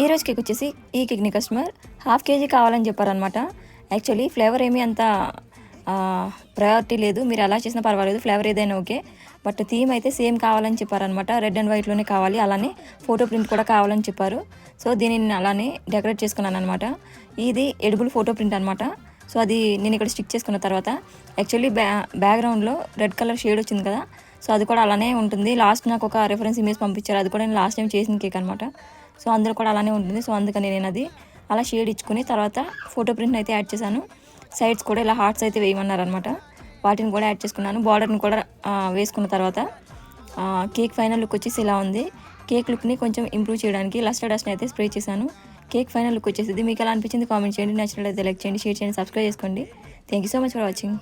ఈ రోజు కేక్ వచ్చేసి ఈ కేక్ని కస్టమర్ హాఫ్ కేజీ కావాలని చెప్పారనమాట యాక్చువల్లీ ఫ్లేవర్ ఏమీ అంత ప్రయారిటీ లేదు. మీరు ఎలా చేసినా పర్వాలేదు ఫ్లేవర్ ఏదైనా ఓకే. బట్ థీమ్ అయితే సేమ్ కావాలని చెప్పారనమాట రెడ్ అండ్ వైట్లోనే కావాలి. అలానే ఫోటో ప్రింట్ కూడా కావాలని చెప్పారు. సో దీన్ని నేను అలానే డెకరేట్ చేసుకున్నాను అనమాట ఇది ఎడిబుల్ ఫోటో ప్రింట్ అనమాట సో అది నేను ఇక్కడ స్టిక్ చేసుకున్న తర్వాత యాక్చువల్లీ బ్యా బ్యాక్గ్రౌండ్లో రెడ్ కలర్ షేడ్ వచ్చింది కదా. సో అది కూడా అలానే ఉంటుంది. లాస్ట్ నాకు ఒక రెఫరెన్స్ ఇమేజ్ పంపించారు. అది కూడా నేను లాస్ట్ టైం చేసిన కేక్ అనమాట సో అందులో కూడా అలానే ఉంటుంది. సో అందుకని నేను అది అలా షేడ్ ఇచ్చుకుని తర్వాత ఫోటో ప్రింట్ని అయితే యాడ్ చేశాను. సైడ్స్ కూడా ఇలా హార్ట్స్ అయితే వేయమన్నారు అనమాట వాటిని కూడా యాడ్ చేసుకున్నాను. బార్డర్ని కూడా వేసుకున్న తర్వాత కేక్ ఫైనల్ లుక్ వచ్చేసి ఇలా ఉంది. కేక్ లుక్ని కొంచెం ఇంప్రూవ్ చేయడానికి లస్టర్ డస్ట్ని అయితే స్ప్రే చేశాను. కేక్ ఫైనల్ లుక్ వచ్చేసింది. మీకు ఎలా అనిపించింది కామెంట్ చేయండి. నచ్చినట్లయితే లైక్ చేయండి షేర్ చేయండి సబ్స్క్రైబ్ చేసుకోండి. Thank you so much for watching